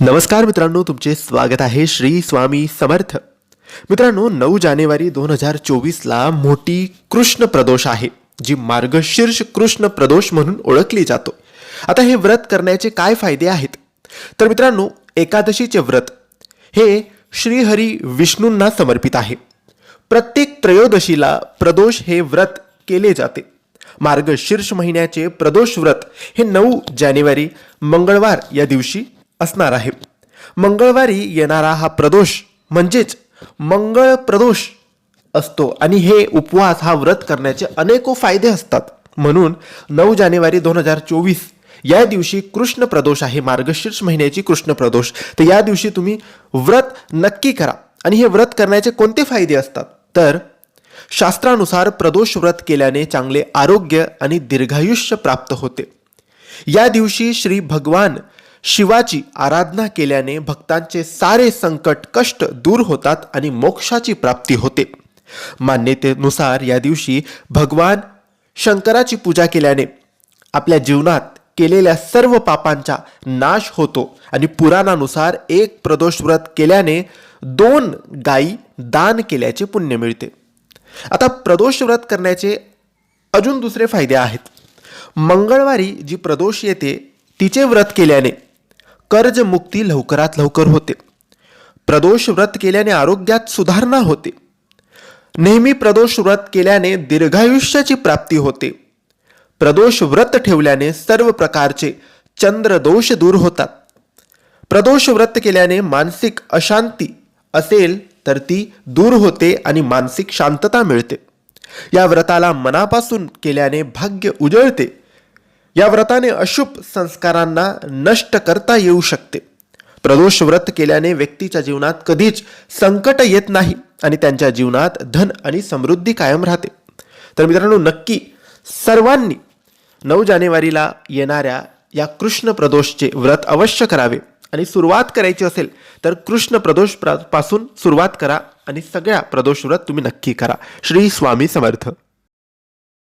नमस्कार मित्रांनो तुमचे स्वागत आहे श्री स्वामी समर्थ. मित्रांनो नऊ जानेवारी दोन हजार चोवीसला मोठी कृष्ण प्रदोष आहे जी मार्गशीर्ष कृष्ण प्रदोष म्हणून ओळखली जातो. आता हे व्रत करण्याचे काय फायदे आहेत? तर मित्रांनो एकादशीचे व्रत हे श्रीहरी विष्णूंना समर्पित आहे. प्रत्येक त्रयोदशीला प्रदोष हे व्रत केले जाते. मार्गशीर्ष महिन्याचे प्रदोष व्रत हे नऊ जानेवारी मंगळवार या दिवशी असणार आहे. मंगळवारी येणारा हा प्रदोष म्हणजेच मंगळ प्रदोष असतो आणि हे उपवास हा व्रत करण्याचे अनेको फायदे असतात. म्हणून नऊ जानेवारी दोन हजार चोवीस या दिवशी कृष्ण प्रदोष आहे मार्गशीर्ष महिन्याची कृष्ण प्रदोष. तर या दिवशी तुम्ही व्रत नक्की करा आणि हे व्रत करण्याचे कोणते फायदे असतात? तर शास्त्रानुसार प्रदोष व्रत केल्याने चांगले आरोग्य आणि दीर्घायुष्य प्राप्त होते. या दिवशी श्री भगवान शिवाची आराधना केल्याने भक्तांचे सारे संकट कष्ट दूर होतात आणि मोक्षाची प्राप्ती होते. मान्यतेनुसार या दिवशी भगवान शंकराची पूजा केल्याने आपल्या जीवनात केलेल्या सर्व पापांचा नाश होतो आणि पुराणानुसार एक प्रदोष व्रत केल्याने दोन गायी दान केल्याचे पुण्य मिळते. आता प्रदोष व्रत करण्याचे अजून दुसरे फायदे आहेत. मंगळवारी जी प्रदोष येते तिचे व्रत केल्याने कर्जमुक्ती लवकरात लवकर होते. प्रदोष व्रत केल्याने आरोग्यात सुधारणा होते. नेहमी प्रदोष व्रत केल्याने दीर्घायुष्याची प्राप्ती होते. प्रदोष व्रत ठेवल्याने सर्व प्रकारचे चंद्रदोष दूर होतात. प्रदोष व्रत केल्याने मानसिक अशांती असेल तर ती दूर होते आणि मानसिक शांतता मिळते. या व्रताला मनापासून केल्याने भाग्य उजळते. या व्रताने अशुभ संस्कारांना नष्ट करता येऊ शकते. प्रदोष व्रत केल्याने व्यक्तीच्या जीवनात कधीच संकट येत नाही आणि त्यांच्या जीवनात धन आणि समृद्धी कायम राहते. तर मित्रांनो नक्की सर्वांनी नऊ जानेवारीला येणाऱ्या या कृष्ण प्रदोषचे व्रत अवश्य करावे. आणि सुरुवात करायची असेल तर कृष्ण प्रदोषपासून सुरुवात करा आणि सगळ्या प्रदोष व्रत तुम्ही नक्की करा. श्री स्वामी समर्थ.